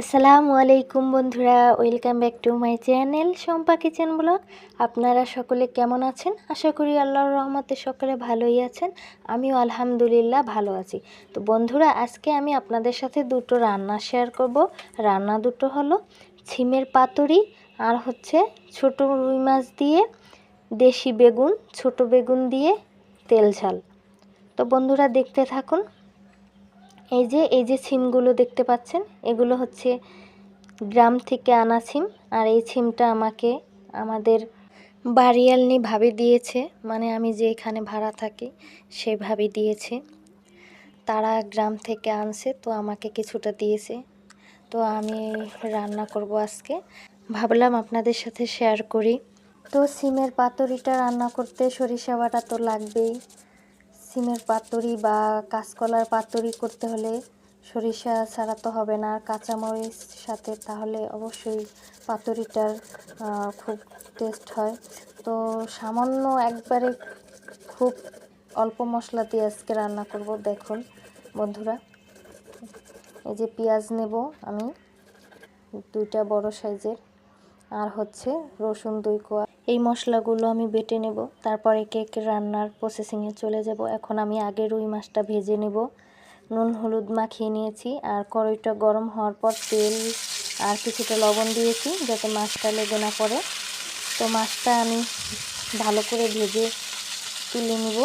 আসসালামু আলাইকুম বন্ধুরা, welcome back to my channel Shampa kitchen blog. আপনারা সকলে কেমন আছেন? আশা করি আল্লাহর রহমতে সকলে ভালোই আছেন। আমিও আলহামদুলিল্লাহ ভালো আছি। তো বন্ধুরা, আজকে আমি আপনাদের সাথে দুটো রান্না শেয়ার করব। রান্না দুটো হলো ছিমের পাতুরি আর হচ্ছে ছোট রুই মাছ দিয়ে দেশি বেগুন, ছোট বেগুন দিয়ে তেল ঝাল। তো বন্ধুরা, দেখতে থাকুন। এই যে এই যে সিমগুলো দেখতে পাচ্ছেন, এগুলো হচ্ছে গ্রাম থেকে আনা সিম, আর এই সিমটা আমাকে আমাদের বাড়িয়ালনি ভাবি দিয়েছে মানে আমি যে এখানে ভাড়া থাকি সেভাবে দিয়েছে। তারা গ্রাম থেকে আনছে, তো আমাকে কিছুটা দিয়েছে। তো আমি রান্না করব আজকে। ভাবলাম আপনাদের সাথে শেয়ার করি। তো সিমের পাতুরিটা রান্না করতে সরিষা বাটা তো লাগবেই। সিমের পাতুরি বা কাঁচকলার পাতুরি করতে হলে সরিষা ছাড়া তো হবে না। আর কাঁচামরিচ সাথে তাহলে অবশ্যই পাতুরিটার খুব টেস্ট হয়। তো সামান্য একবারে খুব অল্প মশলা দিয়ে আজকে রান্না করব, দেখুন বন্ধুরা। এই যে পেঁয়াজ নেব আমি, দুইটা বড় সাইজের। আর হচ্ছে রসুন দুই কোয়া এই মশলাগুলো আমি বেটে নেব। তারপরে কেক রান্নার প্রসেসিংয়ে চলে যাব। এখন আমি আগে রুই মাছটা ভেজে নেব। নুন, হলুদ মাখিয়ে নিয়েছি আর কড়াইটা গরম হওয়ার পর তেল আর কিছুটা লবণ দিয়েছি যাতে মাছটা লেগে না পড়ে। তো মাছটা আমি ভালো করে ভেজে তুলে নিব।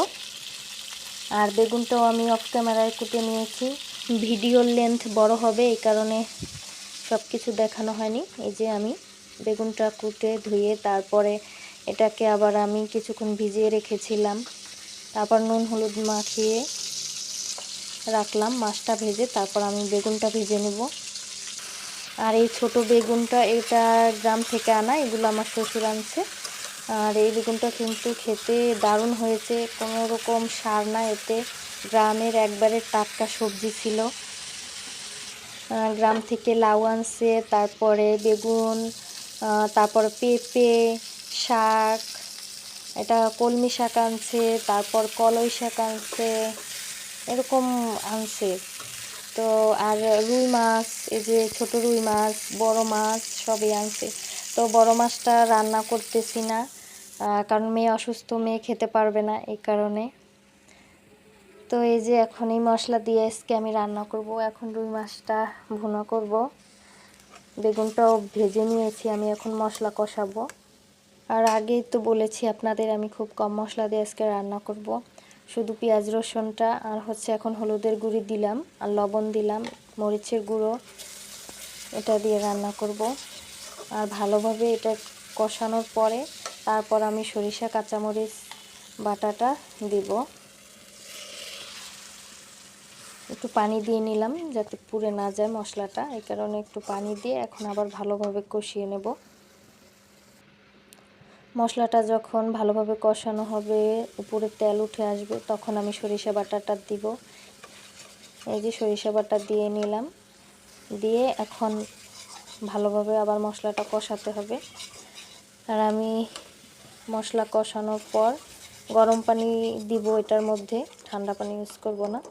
আর বেগুনটাও আমি অফ ক্যামেরায় কুটে নিয়েছি। ভিডিওর লেন্থ বড় হবে, এই কারণে সব কিছু দেখানো হয়নি। এই যে আমি বেগুনটা কুটে ধুয়ে তারপরে এটাকে আবার আমি কিছুক্ষণ ভিজিয়ে রেখেছিলাম। তারপর নুন হলুদ মাখিয়ে রাখলাম, মাছটা ভেজে তারপর আমি বেগুনটা ভেজে নেব। আর এই ছোট বেগুনটা, এটা গ্রাম থেকে আনা, এগুলো আমার শ্বশুর আনছে। আর এই বেগুনটা কিন্তু খেতে দারুণ হয়েছে, কোনো রকম সার না, এতে গ্রামের একবারে টাটকা সবজি ছিল। গ্রাম থেকে লাউ আনছে, তারপরে বেগুন তারপর পেঁপে, শাক, এটা কলমি শাক আনছে, তারপর কলই শাক আনছে, এরকম আনছে। তো আর রুই মাছ, এই যে ছোট রুই মাছ, বড় মাছ, সবই আনছে। তো বড় মাছটা রান্না করতেছি না কারণ মেয়ে অসুস্থ, মেয়ে খেতে পারবে না এই কারণে। তো এই যে এখন এই মশলা দিয়ে আজকে আমি রান্না করব, এখন রুই মাছটা ভুনা করব। বেগুনটাও ভেজে নিয়েছি, আমি এখন মশলা কষাবো। আর আগেই তো বলেছি আপনাদের, আমি খুব কম মশলা দিয়ে আজকে রান্না করব। শুধু পেঁয়াজ রসুনটা আর হচ্ছে এখন হলুদের গুঁড়ি দিলাম, আর লবণ দিলাম, মরিচের গুঁড়ো, এটা দিয়ে রান্না করব। আর ভালোভাবে এটা কষানোর পরে তারপর আমি সরিষা, কাঁচামরিচ, বাটাটা দিব। একটু পানি দিয়ে নিলাম যাতে পুড়ে না যায় মশলাটা। এই কারণে একটু পানি দিয়ে এখন আবার ভালোভাবে কষিয়ে নেব। মশলাটা যখন ভালোভাবে কষানো হবে, উপরে তেল উঠে আসবে, তখন আমি সরিষা বাটাটা দিব। এই যে সরিষা বাটা দিয়ে নিলাম। দিয়ে এখন ভালোভাবে আবার মশলাটা কষাতে হবে। আর আমি মশলা কষানোর পর গরম পানি দিব এটার মধ্যে। ঠান্ডা পানি ইউজ করব না।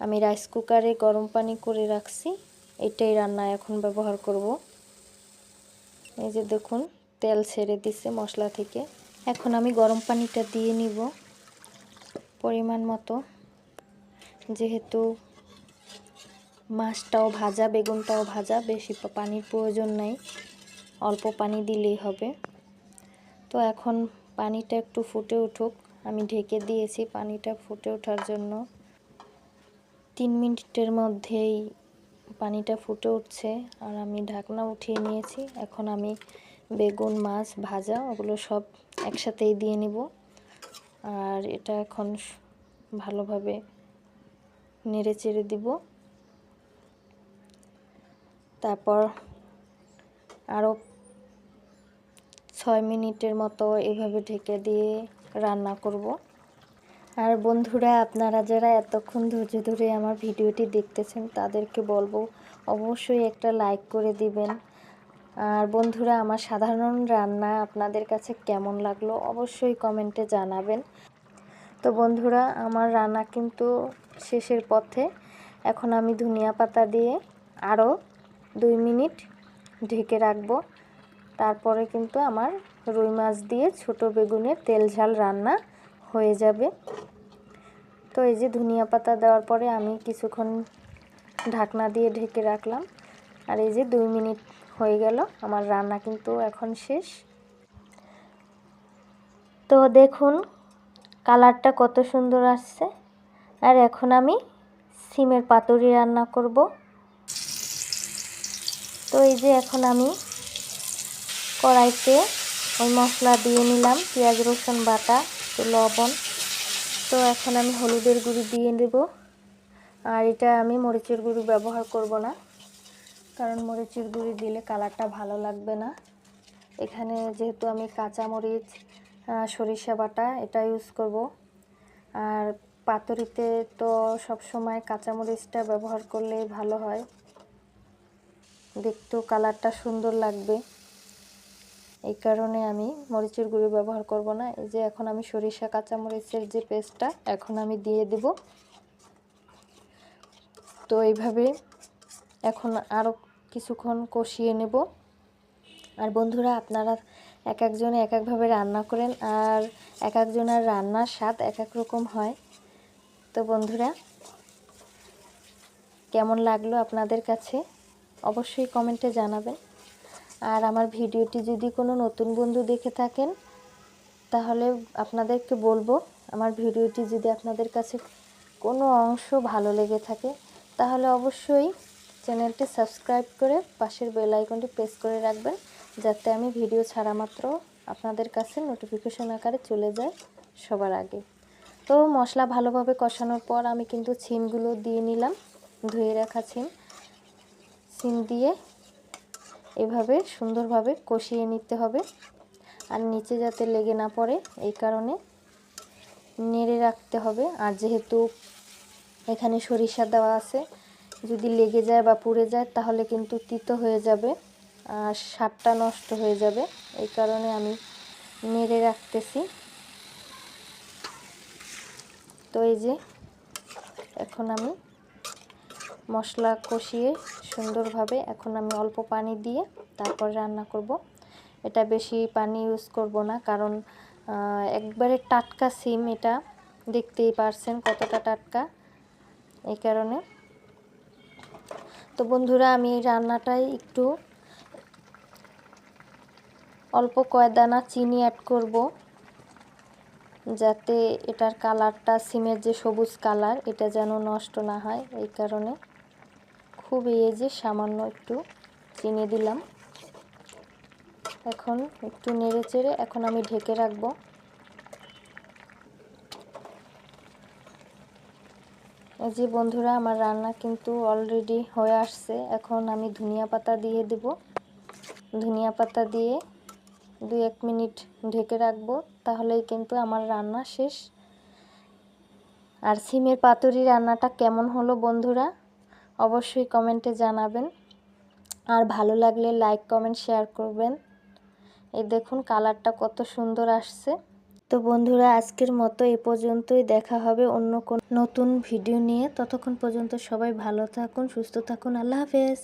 আমি রাইস কুকারে গরম পানি করে রাখছি। এটাই রান্না এখন ব্যবহার করব। এই যে দেখুন, তেল ছেড়ে দিছে মশলা থেকে। এখন আমি গরম পানিটা দিয়ে নিব পরিমাণ মতো। যেহেতু মাছটাও ভাজা, বেগুনটাও ভাজা, বেশি পানির প্রয়োজন নাই। অল্প পানি দিলেই হবে। তো এখন পানিটা একটু ফুটে উঠুক। আমি ঢেকে দিয়েছি পানিটা ফুটে ওঠার জন্য। তিন মিনিটের মধ্যেই পানিটা ফুটে উঠছে আর আমি ঢাকনা উঠিয়ে নিয়েছি। এখন আমি বেগুন, মাছ, ভাজা ওগুলো সব একসাথেই দিয়ে নিব। আর এটা এখন ভালোভাবে নেড়ে চেড়ে দিব। তারপর আরও ছয় মিনিটের মতো এভাবে ঢেকে দিয়ে রান্না করব। আর বন্ধুরা, আপনারা যারা এতক্ষণ ধৈর্য ধরে আমার ভিডিওটি দেখতেছেন, তাদেরকে বলব অবশ্যই একটা লাইক করে দিবেন। আর বন্ধুরা, আমার সাধারণ রান্না আপনাদের কাছে কেমন লাগল অবশ্যই কমেন্টে জানাবেন। তো বন্ধুরা, আমার রান্না কিন্তু শেষের পথে। এখন আমি ধনিয়া পাতা দিয়ে আরও দুই মিনিট ঢেকে রাখব। তারপরে কিন্তু আমার রুই মাছ দিয়ে ছোট বেগুনের তেল ঝাল রান্না হয়ে যাবে। তো এই যে ধনিয়া পাতা দেওয়ার পরে আমি কিছুক্ষণ ঢাকনা দিয়ে ঢেকে রাখলাম। আর এই যে দুই মিনিট হয়ে গেল, আমার রান্না কিন্তু এখন শেষ। তো দেখুন, কালারটা কত সুন্দর আসছে। আর এখন আমি সিমের পাতুরি রান্না করব। তো এই যে এখন আমি কড়াইতে ওই মশলা দিয়ে নিলাম, পেঁয়াজ, রসুন বাটা। তো লবণ। তো এখন আমি হলুদের গুঁড়ি দিয়ে দেব আর এটা আমি মরিচের গুঁড়ি ব্যবহার করব না, কারণ মরিচের গুঁড়ি দিলে কালারটা ভালো লাগবে না। এখানে যেহেতু আমি কাঁচা মরিচ সরিষা বাটা এটা ইউজ করব। আর পাতুরিতে তো সব সময় কাঁচামরিচটা ব্যবহার করলে ভালো হয়। দেখতেও কালারটা সুন্দর লাগবে। এই কারণে আমি মরিচের গুঁড়ো ব্যবহার করব না। এই যে এখন আমি সরিষা, কাঁচামরিচের যে পেস্টটা, এখন আমি দিয়ে দেব। তো এইভাবে এখন আরও কিছুক্ষণ কষিয়ে নেব। আর বন্ধুরা, আপনারা এক একজনে এক একভাবে রান্না করেন, আর এক একজনের রান্নার স্বাদ এক এক রকম হয়। তো বন্ধুরা, কেমন লাগল আপনাদের কাছে? অবশ্যই কমেন্টে জানাবেন। আর আমার ভিডিওটি যদি কোনো নতুন বন্ধু দেখে থাকেন, তাহলে আপনাদেরকে বলব, আমার ভিডিওটি যদি আপনাদের কাছে কোনো অংশ ভালো লেগে থাকে, তাহলে অবশ্যই চ্যানেলটি সাবস্ক্রাইব করে পাশের বেল আইকনটি প্রেস করে রাখবেন, যাতে আমি ভিডিও ছাড়া মাত্র আপনাদের কাছে নোটিফিকেশন আকারে চলে যায় সবার আগে। তো মশলা ভালোভাবে কষানোর পর আমি কিন্তু ছিমগুলো দিয়ে নিলাম, ধুয়ে রাখা ছিম সিম দিয়ে এভাবে সুন্দরভাবে কষিয়ে নিতে হবে। আর নিচে যাতে লেগে না পড়ে, এই কারণে নেড়ে রাখতে হবে। আর যেহেতু এখানে সরিষা দেওয়া আছে, যদি লেগে যায় বা পুড়ে যায়, তাহলে কিন্তু তিতো হয়ে যাবে আর স্বাদটা নষ্ট হয়ে যাবে। এই কারণে আমি নেড়ে রাখতেছি। তো এই যে, এখন আমি মশলা কষিয়ে সুন্দরভাবে এখন আমি অল্প পানি দিয়ে তারপর রান্না করব। এটা বেশি পানি ইউজ করব না, কারণ একবারে টাটকা সিম এটা দেখতেই পারছেন কতটা টাটকা। এই কারণে। তো বন্ধুরা, আমি রান্নাটাই একটু অল্প কয়দানা চিনি অ্যাড করব, যাতে এটার কালারটা সিমের যে সবুজ কালার এটা যেন নষ্ট না হয়, এই কারণে। খুব যে সামান্য একটু চিনি দিলাম। এখন একটু নেড়ে চেড়ে এখন আমি ঢেকে রাখব। এই যে বন্ধুরা, আমার রান্না কিন্তু অলরেডি হয়ে আসছে। এখন আমি ধনিয়া পাতা দিয়ে দেব। ধনিয়া পাতা দিয়ে দু এক মিনিট ঢেকে রাখব, তাহলেই কিন্তু আমার রান্না শেষ। আর সিমের পাতুরি রান্নাটা কেমন হলো বন্ধুরা? অবশ্যই কমেন্টে জানাবেন। আর ভালো লাগলে লাইক কমেন্ট শেয়ার করবেন। এই দেখুন কালারটা কত সুন্দর আসছে। তো বন্ধুরা, আজকের মতো এ পর্যন্তই। দেখা হবে অন্য কোন নতুন ভিডিও নিয়ে। ততক্ষণ পর্যন্ত সবাই ভালো থাকুন, সুস্থ থাকুন। আল্লাহ হাফেজ।